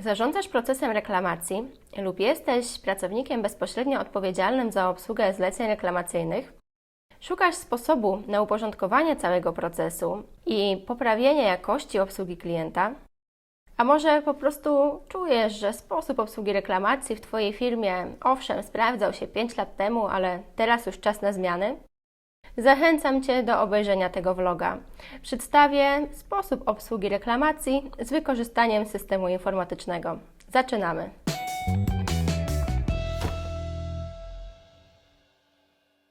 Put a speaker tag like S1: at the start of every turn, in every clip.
S1: Zarządzasz procesem reklamacji lub jesteś pracownikiem bezpośrednio odpowiedzialnym za obsługę zleceń reklamacyjnych, szukasz sposobu na uporządkowanie całego procesu i poprawienie jakości obsługi klienta, a może po prostu czujesz, że sposób obsługi reklamacji w Twojej firmie owszem sprawdzał się 5 lat temu, ale teraz już czas na zmiany? Zachęcam Cię do obejrzenia tego vloga. Przedstawię sposób obsługi reklamacji z wykorzystaniem systemu informatycznego. Zaczynamy!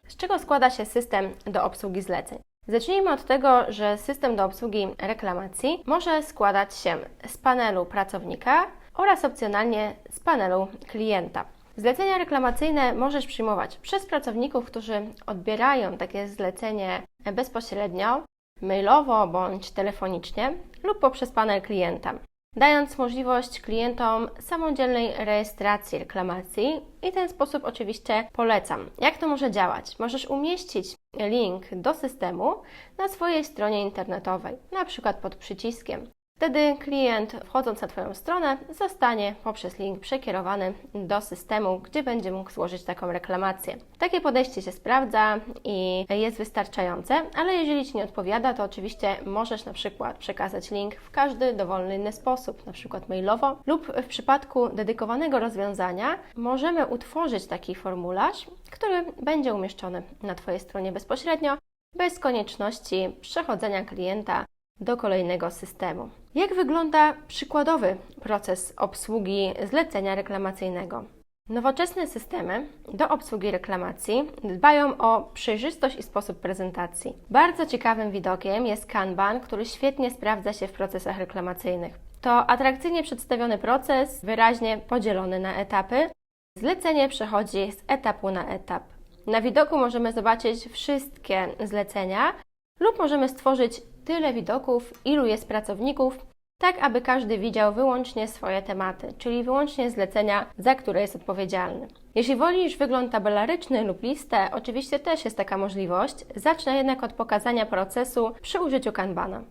S1: Z czego składa się system do obsługi zleceń? Zacznijmy od tego, że system do obsługi reklamacji może składać się z panelu pracownika oraz opcjonalnie z panelu klienta. Zlecenia reklamacyjne możesz przyjmować przez pracowników, którzy odbierają takie zlecenie bezpośrednio, mailowo bądź telefonicznie lub poprzez panel klienta, dając możliwość klientom samodzielnej rejestracji reklamacji i ten sposób oczywiście polecam. Jak to może działać? Możesz umieścić link do systemu na swojej stronie internetowej, na przykład pod przyciskiem. Wtedy klient, wchodząc na Twoją stronę, zostanie poprzez link przekierowany do systemu, gdzie będzie mógł złożyć taką reklamację. Takie podejście się sprawdza i jest wystarczające, ale jeżeli Ci nie odpowiada, to oczywiście możesz na przykład przekazać link w każdy dowolny inny sposób, na przykład mailowo, lub w przypadku dedykowanego rozwiązania możemy utworzyć taki formularz, który będzie umieszczony na Twojej stronie bezpośrednio, bez konieczności przechodzenia klienta do kolejnego systemu. Jak wygląda przykładowy proces obsługi zlecenia reklamacyjnego? Nowoczesne systemy do obsługi reklamacji dbają o przejrzystość i sposób prezentacji. Bardzo ciekawym widokiem jest Kanban, który świetnie sprawdza się w procesach reklamacyjnych. To atrakcyjnie przedstawiony proces, wyraźnie podzielony na etapy. Zlecenie przechodzi z etapu na etap. Na widoku możemy zobaczyć wszystkie zlecenia lub możemy stworzyć tyle widoków, ilu jest pracowników, tak aby każdy widział wyłącznie swoje tematy, czyli wyłącznie zlecenia, za które jest odpowiedzialny. Jeśli wolisz wygląd tabelaryczny lub listę, oczywiście też jest taka możliwość. Zacznę jednak od pokazania procesu przy użyciu Kanbana.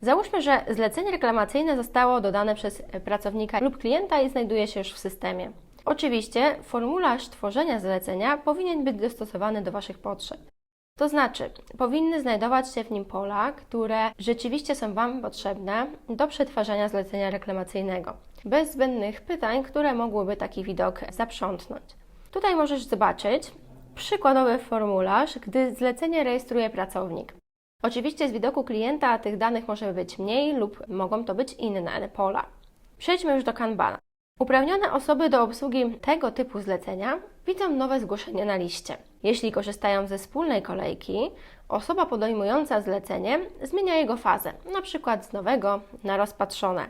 S1: Załóżmy, że zlecenie reklamacyjne zostało dodane przez pracownika lub klienta i znajduje się już w systemie. Oczywiście formularz tworzenia zlecenia powinien być dostosowany do Waszych potrzeb. To znaczy, powinny znajdować się w nim pola, które rzeczywiście są Wam potrzebne do przetwarzania zlecenia reklamacyjnego, bez zbędnych pytań, które mogłyby taki widok zaprzątnąć. Tutaj możesz zobaczyć przykładowy formularz, gdy zlecenie rejestruje pracownik. Oczywiście z widoku klienta tych danych może być mniej lub mogą to być inne pola. Przejdźmy już do Kanbana. Uprawnione osoby do obsługi tego typu zlecenia widzą nowe zgłoszenie na liście. Jeśli korzystają ze wspólnej kolejki, osoba podejmująca zlecenie zmienia jego fazę, przykład z nowego na rozpatrzone.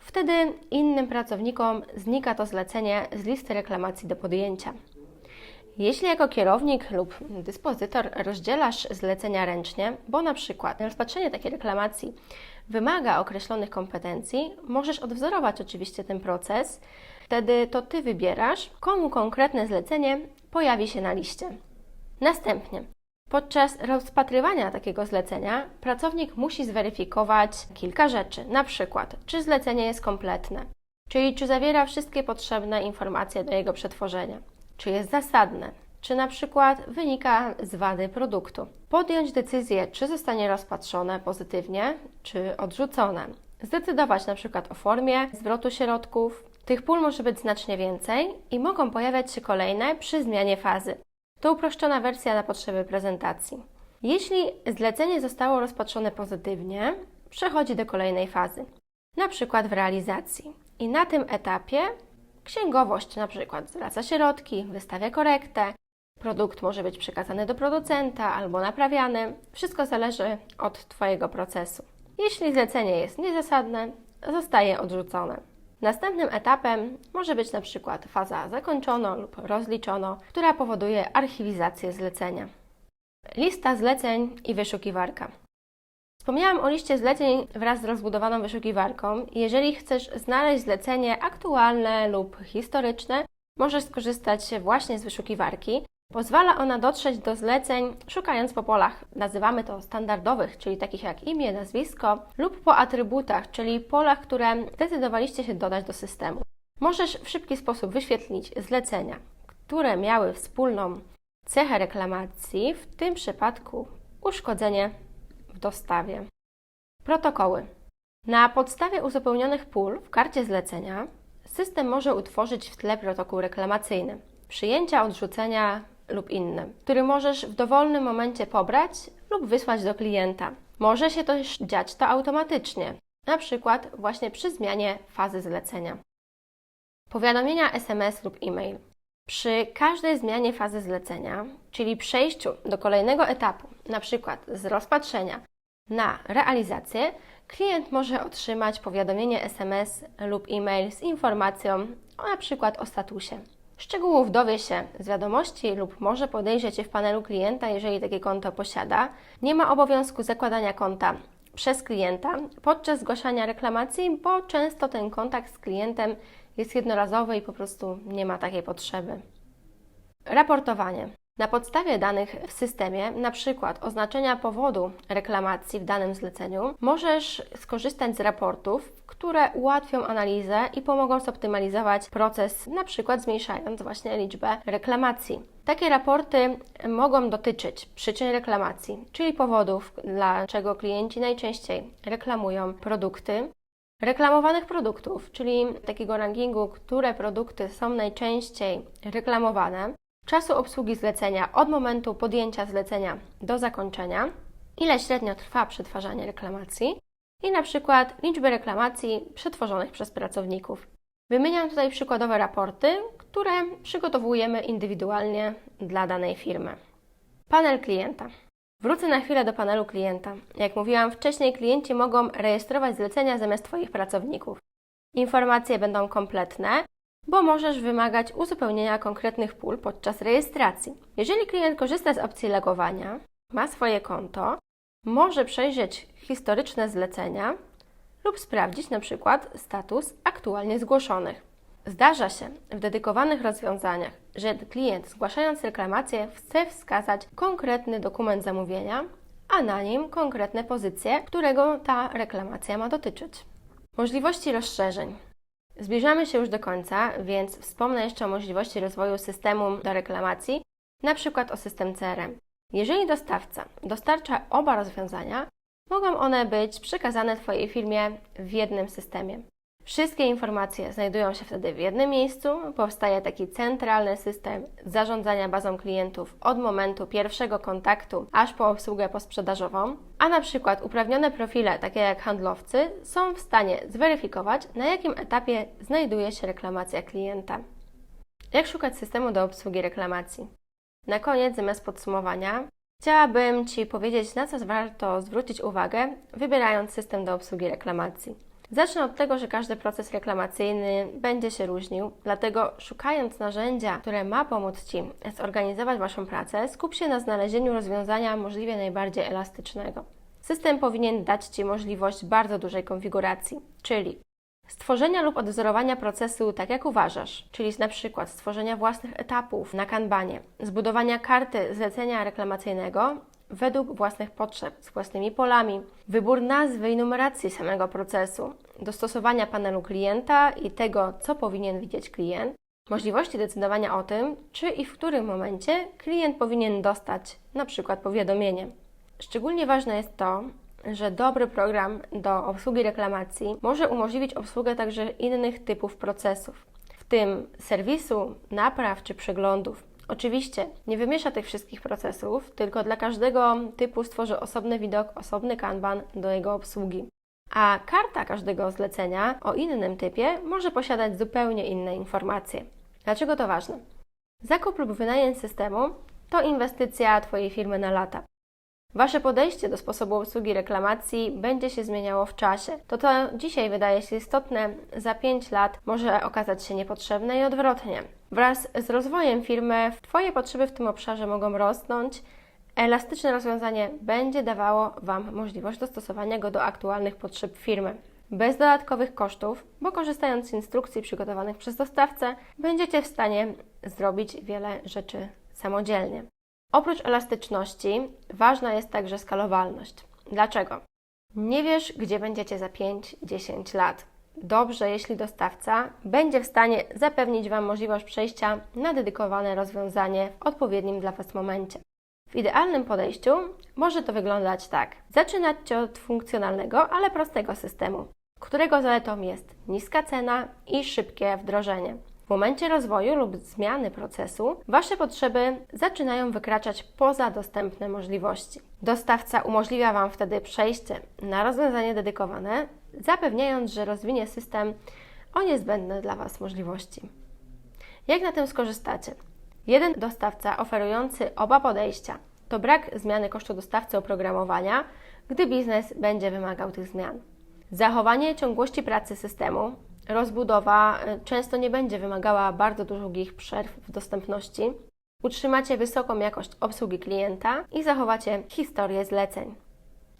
S1: Wtedy innym pracownikom znika to zlecenie z listy reklamacji do podjęcia. Jeśli jako kierownik lub dyspozytor rozdzielasz zlecenia ręcznie, bo na przykład rozpatrzenie takiej reklamacji wymaga określonych kompetencji, możesz odwzorować oczywiście ten proces. Wtedy to Ty wybierasz, komu konkretne zlecenie pojawi się na liście. Następnie, podczas rozpatrywania takiego zlecenia, pracownik musi zweryfikować kilka rzeczy, na przykład, czy zlecenie jest kompletne, czyli czy zawiera wszystkie potrzebne informacje do jego przetworzenia, czy jest zasadne, czy na przykład wynika z wady produktu. Podjąć decyzję, czy zostanie rozpatrzone pozytywnie, czy odrzucone. Zdecydować na przykład o formie zwrotu środków. Tych pól może być znacznie więcej i mogą pojawiać się kolejne przy zmianie fazy. To uproszczona wersja na potrzeby prezentacji. Jeśli zlecenie zostało rozpatrzone pozytywnie, przechodzi do kolejnej fazy, na przykład w realizacji. I na tym etapie księgowość na przykład zwraca środki, wystawia korektę, produkt może być przekazany do producenta albo naprawiany. Wszystko zależy od Twojego procesu. Jeśli zlecenie jest niezasadne, zostaje odrzucone. Następnym etapem może być na przykład faza zakończono lub rozliczono, która powoduje archiwizację zlecenia. Lista zleceń i wyszukiwarka. Wspomniałam o liście zleceń wraz z rozbudowaną wyszukiwarką. Jeżeli chcesz znaleźć zlecenie aktualne lub historyczne, możesz skorzystać właśnie z wyszukiwarki. Pozwala ona dotrzeć do zleceń, szukając po polach, nazywamy to standardowych, czyli takich jak imię, nazwisko, lub po atrybutach, czyli polach, które zdecydowaliście się dodać do systemu. Możesz w szybki sposób wyświetlić zlecenia, które miały wspólną cechę reklamacji, w tym przypadku uszkodzenie w dostawie. Protokoły. Na podstawie uzupełnionych pól w karcie zlecenia system może utworzyć w tle protokół reklamacyjny, przyjęcia, odrzucenia lub inny, który możesz w dowolnym momencie pobrać lub wysłać do klienta. Może się też dziać to automatycznie, na przykład właśnie przy zmianie fazy zlecenia. Powiadomienia SMS lub e-mail. Przy każdej zmianie fazy zlecenia, czyli przejściu do kolejnego etapu, przykład z rozpatrzenia na realizację, klient może otrzymać powiadomienie SMS lub e-mail z informacją o przykład o statusie. Szczegółów dowie się z wiadomości lub może podejrzeć je w panelu klienta, jeżeli takie konto posiada. Nie ma obowiązku zakładania konta przez klienta podczas zgłaszania reklamacji, bo często ten kontakt z klientem jest jednorazowy i po prostu nie ma takiej potrzeby. Raportowanie. Na podstawie danych w systemie, na przykład oznaczenia powodu reklamacji w danym zleceniu, możesz skorzystać z raportów, które ułatwią analizę i pomogą zoptymalizować proces, na przykład zmniejszając właśnie liczbę reklamacji. Takie raporty mogą dotyczyć przyczyn reklamacji, czyli powodów, dlaczego klienci najczęściej reklamują produkty, reklamowanych produktów, czyli takiego rankingu, które produkty są najczęściej reklamowane, czasu obsługi zlecenia od momentu podjęcia zlecenia do zakończenia, ile średnio trwa przetwarzanie reklamacji i na przykład liczby reklamacji przetworzonych przez pracowników. Wymieniam tutaj przykładowe raporty, które przygotowujemy indywidualnie dla danej firmy. Panel klienta. Wrócę na chwilę do panelu klienta. Jak mówiłam wcześniej, klienci mogą rejestrować zlecenia zamiast Twoich pracowników. Informacje będą kompletne, bo możesz wymagać uzupełnienia konkretnych pól podczas rejestracji. Jeżeli klient korzysta z opcji logowania, ma swoje konto, może przejrzeć historyczne zlecenia lub sprawdzić przykład status aktualnie zgłoszonych. Zdarza się w dedykowanych rozwiązaniach, że klient zgłaszając reklamację chce wskazać konkretny dokument zamówienia, a na nim konkretne pozycje, którego ta reklamacja ma dotyczyć. Możliwości rozszerzeń. Zbliżamy się już do końca, więc wspomnę jeszcze o możliwości rozwoju systemu do reklamacji, na przykład o system CRM. Jeżeli dostawca dostarcza oba rozwiązania, mogą one być przekazane Twojej firmie w jednym systemie. Wszystkie informacje znajdują się wtedy w jednym miejscu, powstaje taki centralny system zarządzania bazą klientów od momentu pierwszego kontaktu aż po obsługę posprzedażową, a na przykład uprawnione profile, takie jak handlowcy, są w stanie zweryfikować, na jakim etapie znajduje się reklamacja klienta. Jak szukać systemu do obsługi reklamacji? Na koniec, zamiast podsumowania, chciałabym Ci powiedzieć, na co warto zwrócić uwagę, wybierając system do obsługi reklamacji. Zacznę od tego, że każdy proces reklamacyjny będzie się różnił, dlatego szukając narzędzia, które ma pomóc Ci zorganizować Waszą pracę, skup się na znalezieniu rozwiązania możliwie najbardziej elastycznego. System powinien dać Ci możliwość bardzo dużej konfiguracji, czyli stworzenia lub odwzorowania procesu tak jak uważasz, czyli na przykład stworzenia własnych etapów na kanbanie, zbudowania karty zlecenia reklamacyjnego według własnych potrzeb, z własnymi polami, wybór nazwy i numeracji samego procesu, dostosowania panelu klienta i tego, co powinien widzieć klient, możliwości decydowania o tym, czy i w którym momencie klient powinien dostać przykład powiadomienie. Szczególnie ważne jest to, że dobry program do obsługi reklamacji może umożliwić obsługę także innych typów procesów, w tym serwisu, napraw czy przeglądów. Oczywiście nie wymiesza tych wszystkich procesów, tylko dla każdego typu stworzy osobny widok, osobny kanban do jego obsługi. A karta każdego zlecenia o innym typie może posiadać zupełnie inne informacje. Dlaczego to ważne? Zakup lub wynajem systemu to inwestycja Twojej firmy na lata. Wasze podejście do sposobu obsługi reklamacji będzie się zmieniało w czasie. To, co dzisiaj wydaje się istotne, za 5 lat może okazać się niepotrzebne i odwrotnie. Wraz z rozwojem firmy Twoje potrzeby w tym obszarze mogą rosnąć. Elastyczne rozwiązanie będzie dawało Wam możliwość dostosowania go do aktualnych potrzeb firmy. Bez dodatkowych kosztów, bo korzystając z instrukcji przygotowanych przez dostawcę, będziecie w stanie zrobić wiele rzeczy samodzielnie. Oprócz elastyczności ważna jest także skalowalność. Dlaczego? Nie wiesz, gdzie będziecie za 5-10 lat. Dobrze, jeśli dostawca będzie w stanie zapewnić Wam możliwość przejścia na dedykowane rozwiązanie w odpowiednim dla Was momencie. W idealnym podejściu może to wyglądać tak. Zaczynacie od funkcjonalnego, ale prostego systemu, którego zaletą jest niska cena i szybkie wdrożenie. W momencie rozwoju lub zmiany procesu Wasze potrzeby zaczynają wykraczać poza dostępne możliwości. Dostawca umożliwia Wam wtedy przejście na rozwiązanie dedykowane, zapewniając, że rozwinie system o niezbędne dla Was możliwości. Jak na tym skorzystacie? Jeden dostawca oferujący oba podejścia to brak zmiany kosztu dostawcy oprogramowania, gdy biznes będzie wymagał tych zmian. Zachowanie ciągłości pracy systemu, rozbudowa y, często nie będzie wymagała bardzo długich przerw w dostępności. Utrzymacie wysoką jakość obsługi klienta i zachowacie historię zleceń.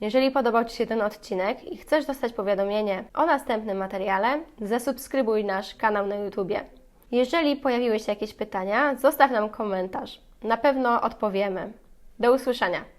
S1: Jeżeli podobał Ci się ten odcinek i chcesz dostać powiadomienie o następnym materiale, zasubskrybuj nasz kanał na YouTube. Jeżeli pojawiły się jakieś pytania, zostaw nam komentarz. Na pewno odpowiemy. Do usłyszenia.